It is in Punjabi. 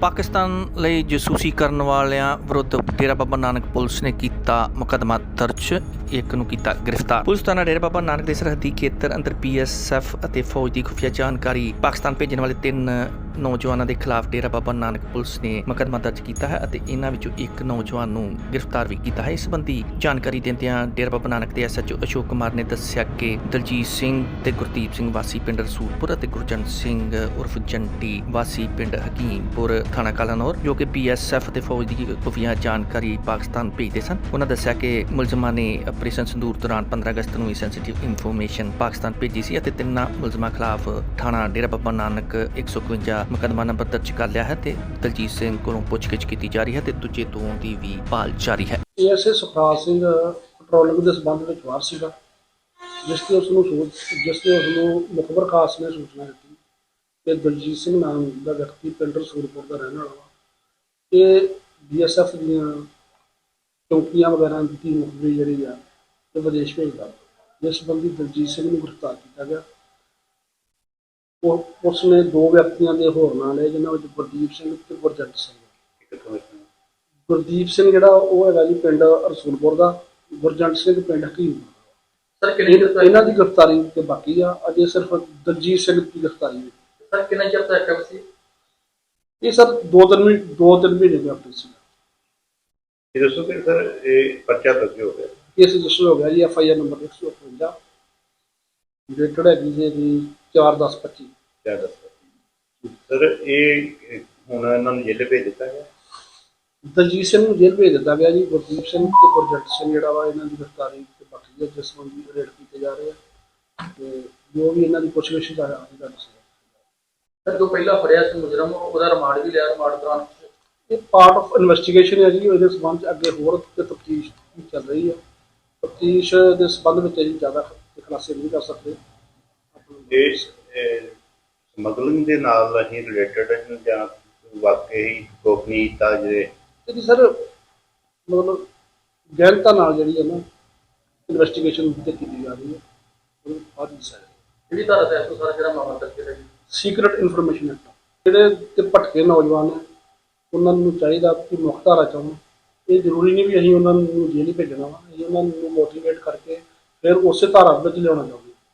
ਪਾਕਿਸਤਾਨ ਲਈ ਜਸੂਸੀ ਕਰਨ ਵਾਲਿਆਂ ਵਿਰੁੱਧ ਡੇਰਾ ਬਾਬਾ ਨਾਨਕ ਪੁਲਿਸ ਨੇ ਕੀਤਾ ਮੁਕੱਦਮਾ ਦਰਜ, ਇੱਕ ਨੂੰ ਕੀਤਾ ਗ੍ਰਿਫਤਾਰ। ਪੁਲਿਸ ਥਾਣਾ ਡੇਰਾ ਬਾਬਾ ਨਾਨਕ ਦੇ ਸਰਹੱਦੀ ਖੇਤਰ ਅੰਦਰ ਪੀਐਸਐਫ ਅਤੇ ਫੌਜ ਦੀ ਖੁਫੀਆ ਜਾਣਕਾਰੀ ਪਾਕਿਸਤਾਨ ਭੇਜਣ ਵਾਲੇ ਤਿੰਨ ਨੌਜਵਾਨਾਂ ਦੇ ਖਿਲਾਫ ਡੇਰਾ ਬਾਬਾ ਨਾਨਕ ਪੁਲਿਸ ਨੇ ਮੁਕੱਦਮਾ ਦਰਜ ਕੀਤਾ ਹੈ ਅਤੇ ਇਹਨਾਂ ਵਿੱਚੋਂ ਇੱਕ ਨੌਜਵਾਨ ਨੂੰ ਗ੍ਰਿਫਤਾਰ ਵੀ ਕੀਤਾ ਹੈ। ਇਸ ਸੰਬੰਧੀ ਜਾਣਕਾਰੀ ਦਿੰਦਿਆਂ ਡੇਰਾ ਬਾਬਾ ਨਾਨਕ ਦੇ ਐਸਐਚਓ ਅਸ਼ੋਕ ਕੁਮਾਰ ਨੇ ਦੱਸਿਆ ਕਿ ਦਲਜੀਤ ਸਿੰਘ ਤੇ ਗੁਰਦੀਪ ਸਿੰਘ ਵਾਸੀ ਪਿੰਡ ਰਸੂਲਪੁਰ ਅਤੇ ਗੁਰਜੰਟ ਸਿੰਘ ਉਰਫ ਜੰਟੀ ਵਾਸੀ ਪਿੰਡ ਹਕੀਮਪੁਰ ਥਾਣਾ ਕਲਾਨੌਰ, ਜੋ ਕਿ ਪੀਐਸਐਫ ਤੇ ਫੌਜ ਦੀ ਖੁਫੀਆ ਜਾਣਕਾਰੀ ਪਾਕਿਸਤਾਨ ਭੇਜਦੇ ਸਨ। ਉਹਨਾਂ ਦੱਸਿਆ ਕਿ ਮੁਲਜ਼ਮਾਂ ਨੇ ਆਪਰੇਸ਼ਨ ਸੰਦੂਰ ਦੌਰਾਨ 15 ਅਗਸਤ ਨੂੰ ਇਹ ਸੈਂਸਿਟਿਵ ਇਨਫੋਰਮੇਸ਼ਨ ਪਾਕਿਸਤਾਨ ਭੇਜੀ ਸੀ ਅਤੇ ਤਿੰਨਾਂ ਮੁਲਜ਼ਮਾਂ ਖਿਲਾਫ ਥਾਣਾ ਡੇਰਾ ਬਾਬਾ ਨਾਨਕ 151 ਮੁਕੱਦਮਾ ਨੰਬਰ ਦਰਜ ਕਰ ਲਿਆ ਹੈ ਤੇ ਦਲਜੀਤ ਸਿੰਘ ਕੋਲੋਂ ਪੁੱਛਗਿੱਛ ਕੀਤੀ ਜਾ ਰਹੀ ਹੈ ਤੇ ਦੂਜੇ ਦੋ ਦੀ ਵੀ ਭਾਲ ਜਾਰੀ ਹੈ। ਏਐਸਏ ਸੁਖਰਾਜ ਸਿੰਘ ਪੈਟਰੋਲਿੰਗ ਦੇ ਸੰਬੰਧ ਵਿੱਚ ਵਾਰ ਸੀਗਾ, ਜਿਸ ਤੇ ਉਸ ਨੂੰ ਸੂਚ ਜਿਸ ਤੇ ਉਸ ਨੂੰ ਮੁਖਬਰ ਖਾਸ ਨੇ ਸੂਚਨਾ ਦਿੱਤੀ। ਕਿ ਦਲਜੀਤ ਸਿੰਘ ਨਾਮ ਦਾ ਵਿਅਕਤੀ ਪਿੰਡ ਰਸੂਲਪੁਰ ਦਾ ਰਹਿਣ ਵਾਲਾ ਵਾ। ਇਹ ਬੀਐਸਐਫ ਦੀਆਂ ਚੌਕੀਆਂ ਵਗੈਰਾ ਦੀ ਮੁਖਬਰੀ ਜਿਹੜੀ ਆ ਤੇ ਵਿਦੇਸ਼ ਭੇਜਦਾ। ਜਿਸ ਸੰਬੰਧੀ ਦਲਜੀਤ ਸਿੰਘ ਨੂੰ ਗ੍ਰਿਫਤਾਰ ਕੀਤਾ ਗਿਆ। ਉਹ ਉਸ ਨੇ ਦੋ ਵਿਅਕਤੀਆਂ ਦੇ ਹੋਰ ਨਾਂ ਲਏ ਜਿਨ੍ਹਾਂ ਵਿੱਚ ਗੁਰਦੀਪ ਸਿੰਘ ਤੇ ਗੁਰਜੰਟ ਸਿੰਘ। ਗੁਰਦੀਪ ਸਿੰਘ ਜਿਹੜਾ ਉਹ ਹੈਗਾ ਜੀ ਪਿੰਡ ਰਸੂਲਪੁਰ ਦਾ ਗੁਰਜੰਟ ਸਿੰਘ ਪਿੰਡ ਹਕੀਮ ਸਰ ਤੋਂ ਇਹਨਾਂ ਦੀ ਗ੍ਰਿਫਤਾਰੀ ਤੇ ਬਾਕੀ ਆ। ਅਜੇ ਸਿਰਫ ਦਲਜੀਤ ਸਿੰਘ ਦੀ ਗ੍ਰਿਫਤਾਰੀ ਹੋਈ। ਸਰ ਕਿੰਨੇ ਚਿਰ ਤੋਂ ਐਕਟਿਵ ਸੀ? ਇਹ ਸਰ ਦੋ ਤਿੰਨ ਮਹੀਨੇ ਦੋ ਤਿੰਨ ਮਹੀਨੇ ਦੇ ਆਪਣੇ ਸੀ। ਇਹ ਦੱਸੋ ਕਿ ਸਰ ਇਹ ਪਰਚਾ ਦਰਜ ਹੋ ਗਿਆ? ਕੇਸ ਰਜਿਸਟਰ ਹੋ ਗਿਆ ਜੀ F I R number 155 dated ਹੈਗੀ ਜੀ ਦੀ 41025 ਕਿਆ ਦੱਸੋ ਸਰ ਇਹ ਹੁਣ ਇਹਨਾਂ ਨੂੰ ਜੇਲ੍ਹ ਭੇਜ ਦਿੱਤਾ ਗਿਆ? ਦਲਜੀਤ ਸਿੰਘ ਨੂੰ ਜੇਲ੍ਹ ਭੇਜ ਦਿੱਤਾ ਗਿਆ ਜੀ ਗੁਰਦੀਪ ਸਿੰਘ ਤੇ ਗੁਰਜੰਟ ਸਿੰਘ ਜਿਹੜਾ ਵਾ ਇਹਨਾਂ ਦੀ ਗ੍ਰਿਫਤਾਰੀ ਤੇ ਬਾਕੀ ਆ ਜਿਸ ਸੰਬੰਧੀ ਰੇਡ ਕੀਤੇ ਜਾ ਰਹੇ ਆ। ਤੇ ਜੋ ਵੀ ਇਹਨਾਂ ਦੀ ਪੁੱਛਗਿੱਛ ਦਾ ਆ ਉਹਦਾ ਦੱਸਿਆ ਸਰ ਜੋ ਪਹਿਲਾਂ ਫੜਿਆ ਸੀ ਮੁਜਰਮ ਉਹਦਾ ਰਿਮਾਂਡ ਵੀ ਲਿਆ ਰਿਮਾਂਡ ਦੌਰਾਨ ਇਹ ਪਾਰਟ ਆਫ ਇਨਵੈਸਟੀਗੇਸ਼ਨ ਹੈ ਜੀ ਇਹਦੇ ਸੰਬੰਧ 'ਚ ਅੱਗੇ ਹੋਰ ਤੇ ਤਫਤੀਸ਼ ਚੱਲ ਰਹੀ ਹੈ। ਤਫਤੀਸ਼ ਦੇ ਸੰਬੰਧ ਵਿੱਚ ਅਸੀਂ ਜ਼ਿਆਦਾ ਖੁਲਾਸੇ ਨਹੀਂ ਕਰ ਸਕਦੇ। ਇਹ ਸਮਗਲਿੰਗ ਦੇ ਨਾਲ ਅਸੀਂ ਰਿਲੇਟਡ ਜਾਂ ਵਾਕਈ ਗੋਪਨੀਯਤਾ ਜਿਹੜੇ ਤੇ ਸਰ ਮਤਲਬ ਗਹਿਨਤਾ ਨਾਲ ਜਿਹੜੀ ਹੈ ਨਾ ਇਨਵੈਸਟੀਗੇਸ਼ਨ ਤੇ ਕੀਤੀ ਜਾ ਰਹੀ ਹੈ। ਉਹ ਬਾਅਦ ਵਿੱਚ ਹੈ ਜਿਹੜੀ ਧਾਰਾ ਤਹਿਤ ਤੋਂ ਸਾਰਾ ਜਿਹੜਾ ਮਾਮਲਾ ਦਰਜ ਕੀਤਾ ਜੀ। ਸੀਕ੍ਰੀਟ ਇਨਫੋਰਮੇਸ਼ਨ ਐਕਟ ਜਿਹੜੇ ਤੇ ਭਟਕੇ ਨੌਜਵਾਨ ਹੈ। ਉਹਨਾਂ ਨੂੰ ਚਾਹੀਦਾ ਕਿ ਮੁੱਖ ਧਾਰਾ ਚਾਹਣ ਇਹ ਜ਼ਰੂਰੀ ਨਹੀਂ ਵੀ ਅਸੀਂ ਉਹਨਾਂ ਨੂੰ ਜੇਲ੍ਹ ਹੀ ਭੇਜਣਾ ਵਾ। ਅਸੀਂ ਉਹਨਾਂ ਨੂੰ ਮੋਟੀਵੇਟ ਕਰਕੇ ਫਿਰ ਉਸੇ ਧਾਰਾ ਵਿੱਚ ਲਿਆਉਣਾ ਚਾਹੁੰਦੇ